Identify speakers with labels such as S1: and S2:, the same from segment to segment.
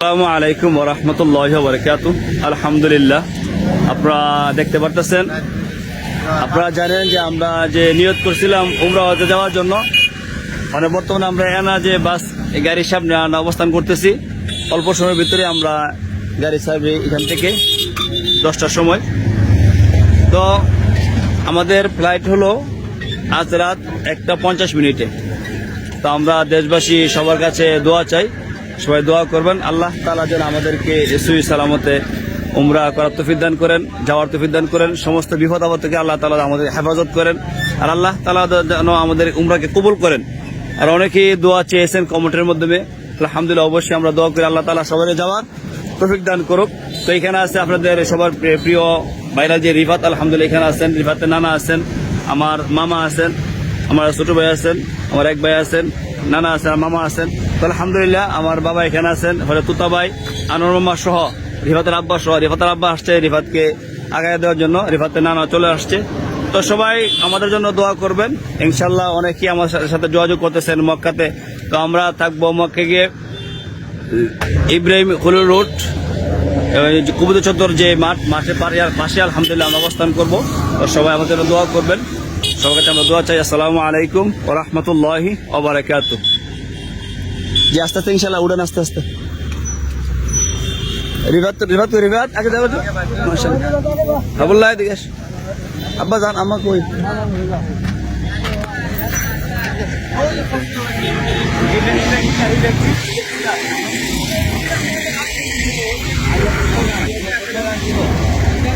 S1: আসসালামু আলাইকুম রহমতুল্লাহ বরকাত আলহামদুলিল্লাহ। আপনারা দেখতে পারতেছেন। আপনারা জানেন যে আমরা যে নিয়ত করছিলাম উমরা যাওয়ার জন্য মানে বর্তমানে আমরা এনা যে বাস গাড়ির সামনে অবস্থান করতেছি। অল্প সময়ের ভিতরে আমরা গাড়ি সার্ভে এখান থেকে দশটার সময়। তো আমাদের ফ্লাইট হলো আজ রাত একটা পঞ্চাশ মিনিটে। তো আমরা দেশবাসী সবার কাছে দোয়া চাই। সবাই দোয়া করবেন। আল্লাহ তালা যেন আমাদেরকে সুই সালামতে উমরা করার তফিক দান করেন, যাওয়ার তফিক দান করেন, সমস্ত বিপদ আপদ থেকে আল্লাহ তালা আমাদের হেফাজত করেন। আর আল্লাহ তালা যেন আমাদের উমরাকে কবুল করেন। আর অনেকেই দোয়া চেয়েছেন কমেন্টের মাধ্যমে। আলহামদুলিল্লাহ অবশ্যই আমরা দোয়া করি আল্লাহ তালা সবাই যাওয়ার তফিক দান করুক। তো এখানে আছে আপনাদের সবার প্রিয়- ভাইরা যে রিফাত, আলহামদুলিল্লাহ এখানে আছেন। রিফাতের নানা আছেন, আমার মামা আছেন, আমার ছোট ভাই আছেন, আমার এক ভাই আছেন। নানা আছেন আর মামা আছেন। তো আলহামদুলিল্লাহ, আমার বাবা এখানে আছেন হলে তুতা ভাই, আনোয়ার মামা সহ, রিফাতের আব্বা সহ, রিফাতের আব্বা আসছে রিফাতকে আগায় দেওয়ার জন্য, রিফাতের নানা চলে আসছে। তো সবাই আমাদের জন্য দোয়া করবেন। ইনশাল্লাহ অনেকেই আমার সাথে- যোগাযোগ করতেছেন মক্কাতে। তো আমরা থাকব মক্কে গিয়ে ইব্রাহিম হলুর রোড কুবুদ চত্বর যে মাঠ, মাঠের পাশে পাশে আলহামদুলিল্লাহ আমরা অবস্থান করব। তো সবাই আমাদের দোয়া করবেন। সবার কাছে আমরা দোয়া চাই আসসালামু আলাইকুম ও রহমতুল্লাহি ওবরাকাত জি আস্তে আস্তে ইনশাল্লাহ উড়েন আস্তে আস্তে। রিভাত রিভাত রিভাত আগে যাব তো? দিকে আব্বা জান আমা কই?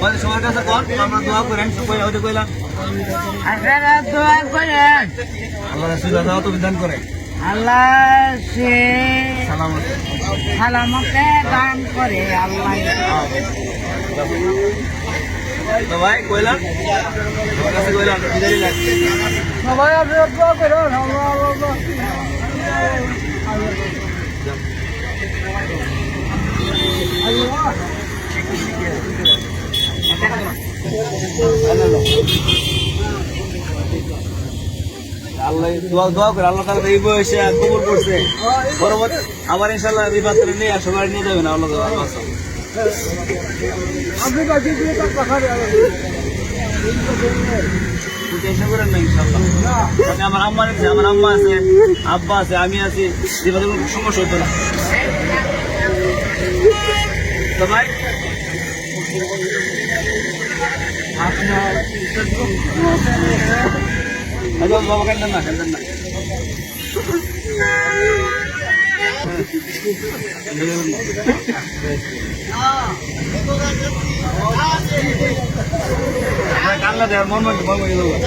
S1: বলে সবার কাছে কল আমরা দোয়া করেন সবাই হয়তো কইলাম।
S2: আপনারা দোয়া করেন।
S1: আল্লাহ রাসূলুল্লাহ দাও তো বিধান করে।
S2: আল্লাহ সে
S1: সালামত।
S2: সালামকে দান করে আল্লাহ।
S1: তো কইলাম? সবার কাছে কইলাম। বিদায় লাগছে
S2: সবাই আপনারা দোয়া করেন
S1: আল্লাহ। দোয়া দোয়া করে আল্লাহ তাআলা এই বয়সে কবুল করছে। পরবর্তী আবার নিয়ে সবাই নিয়ে যাবেন আল্লাহ মানে আমার আম্মা আছে আমার আম্মা আছে আব্বা আছে আমি আছি। কোনো সমস্যা হতো না। তো ভাই বাবা কান্দেন না কান্দেন না কান্না দেওয়ার মন মন মন মন